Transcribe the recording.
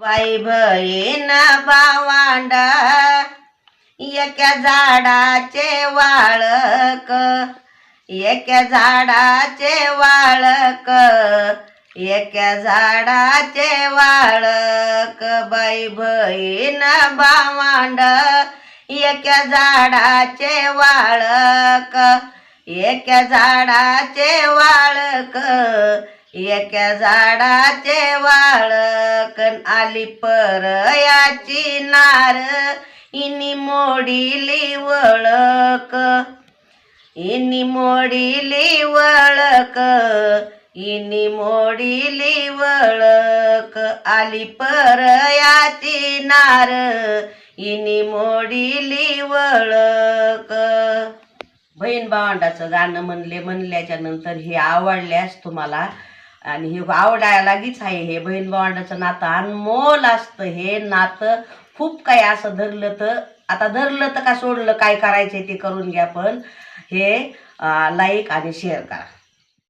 बाई बहीण भावांड एका झाडाचे वाळक एका झाडाचे वाळक एका झाडाचे वाळक. बाई बहीण भावांड एका झाडाचे वाळक एका झाडाचे वाळक एका झाडाचे वाळक आली परयाची नार. इनी मोडीली वळक. इनी मोडीली वळक. इनी मोडीली वळक. आली परयाची नार. इनी मोडीली वळक. बहीण भावंडाचं गाणं म्हणले म्हणल्याच्या नंतर हे आवडल्यास तुम्हाला आणि हे आवडायलागीच आहे हे बहीण भावंडाचं नातं अनमोल असतं. हे नातं खूप काही असं धरलं तर आता धरलं तर का सोडलं काय करायचं ते करून घ्या पण हे लाईक आणि शेअर करा.